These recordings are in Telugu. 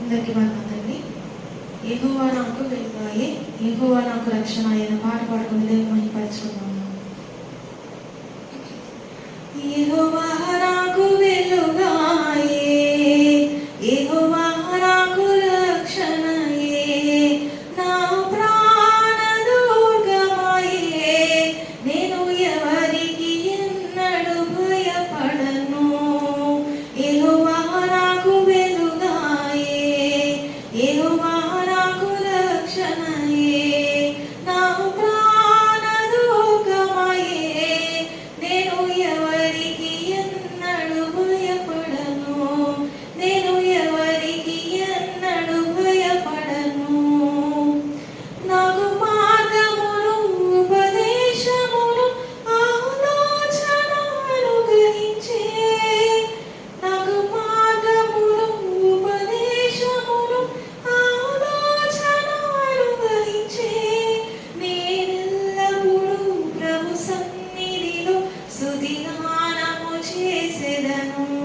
అందరికీ వందండి ఎగువ నాకు వెలుగువాయే ఎగువ నాకు రక్షణ అయిన పాట పాడుకుని దేవుని చేసేదను.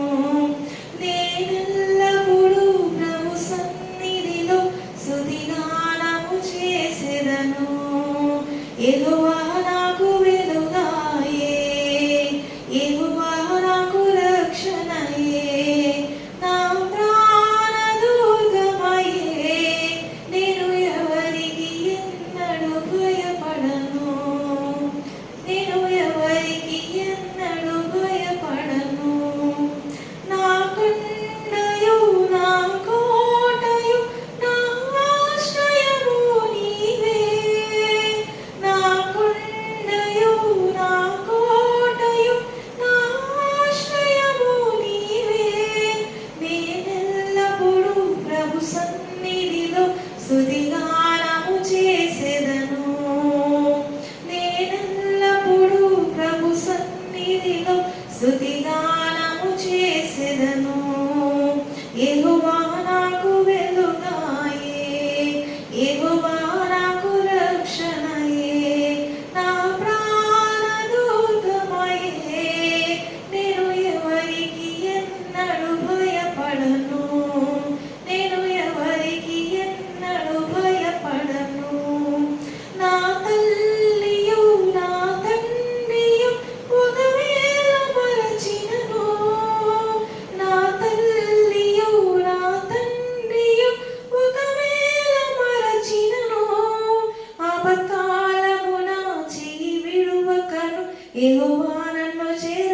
Tuhan dan Mesir.